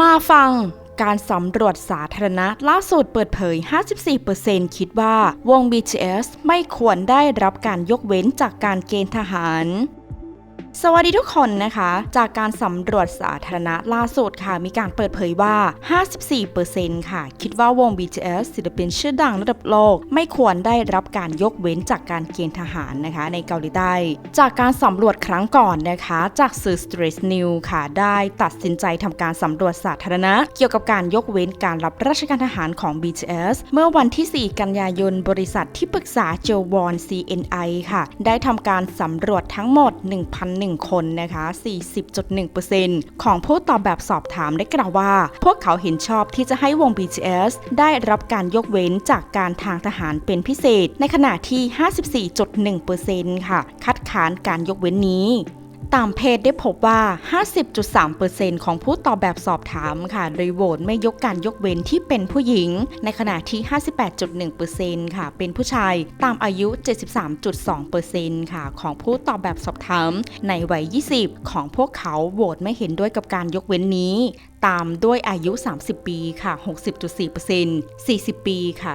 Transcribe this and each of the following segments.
มาฟังการสำรวจสาธารณะล่าสุดเปิดเผย 54%คิดว่าวง BTS ไม่ควรได้รับการยกเว้นจากการเกณฑ์ทหาร สวัสดีทุกคนนะคะ จากการสำรวจสาธารณะล่าสุดค่ะ มีการเปิดเผยว่า 54%ค่ะ คิดว่าวง BTS ศิลปินชื่อดังระดับโลก ไม่ควรได้รับการยกเว้นจากการเกณฑ์ทหารนะคะ ในเกาหลีใต้ จากการสำรวจครั้งก่อนนะคะ จากสื่อ Stress News ค่ะ ได้ตัดสินใจทำการสำรวจสาธารณะ เกี่ยวกับการยกเว้นการรับราชการทหารของ BTS เมื่อวันที่ 4 กันยายน บริษัทที่ปรึกษาเจวอน CNI ค่ะ ได้ทำการสำรวจทั้งหมด 1,000 1 คนนะคะ 40.1%ของผู้ตอบแบบสอบถามได้กล่าวว่า พวกเขาเห็นชอบที่จะให้วง BTS ได้รับการยกเว้นจากการทางทหารเป็นพิเศษ ในขณะที่ 54.1%ค่ะ คัดค้านการยกเว้นนี้ ตามเพจได้พบว่า 50.3%ของผู้ตอบแบบสอบถามค่ะโดยโหวตไม่ยกการยกเว้นที่เป็นผู้หญิง ในขณะที่ 58.1%ค่ะ เป็นผู้ชายตามอายุ 73.2%ค่ะ ของผู้ตอบแบบสอบถาม ในวัย 20 ของพวกเขาโหวตไม่เห็นด้วยกับการยกเว้นนี้ ตามด้วยอายุ 30 ปีค่ะ 60.4% 40 ปีค่ะ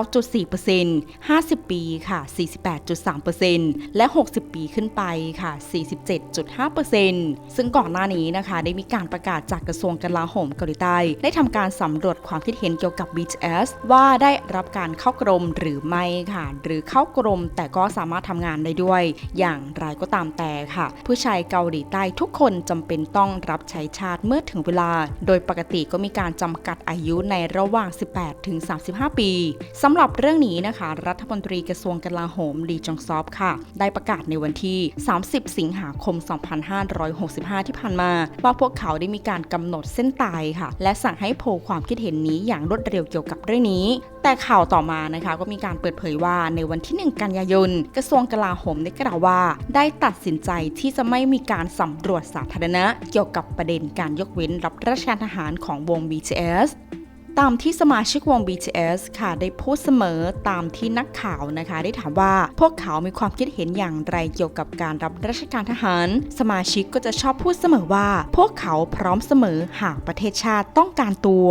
49.4% 50 ปีค่ะ 48.3%และ 60 ปีขึ้นไปค่ะ 47.5%ซึ่งก่อนหน้านี้นะคะ ได้มีการประกาศจากกระทรวงกลาโหมเกาหลีใต้ ได้ทำการสำรวจความคิดเห็นเกี่ยวกับ BTS ว่าได้รับการเข้ากรมหรือไม่ค่ะ หรือเข้ากรมแต่ก็สามารถทำงานได้ด้วย อย่างไรก็ตามแต่ค่ะ ผู้ชายเกาหลีใต้ทุกคนจำเป็นต้องรับใช้ชาติเมื่อถึงเวลาโดยปกติก็มีการจำกัดอายุในระหว่าง 18 ถึง 35 ปีสำหรับเรื่องนี้นะคะ รัฐมนตรีกระทรวงกลาโหมลีจงซอฟค่ะ ได้ประกาศในวันที่ 30 สิงหาคม 2565 ที่ผ่านมา ว่าพวกเขาได้มีการกำหนดเส้นตายค่ะ และสั่งให้โพลความคิดเห็นนี้อย่างรวดเร็วเกี่ยวกับเรื่องนี้ แต่ข่าวต่อมานะคะก็มีการเปิดเผยว่าในวันที่ 1 กันยายน กระทรวงกลาโหมได้กล่าวว่า ได้ตัดสินใจที่จะไม่มีการสำรวจสาธารณะ เกี่ยวกับประเด็นการยกเว้นรับราชการทหารของวง BTS ตามที่สมาชิกวง BTS ค่ะได้พูดเสมอตามที่นักข่าวนะคะ ได้ถามว่าพวกเขามีความคิดเห็นอย่างไรเกี่ยวกับการรับราชการทหาร สมาชิกก็จะชอบพูดเสมอว่า พวกเขาพร้อมเสมอหากประเทศชาติต้องการตัว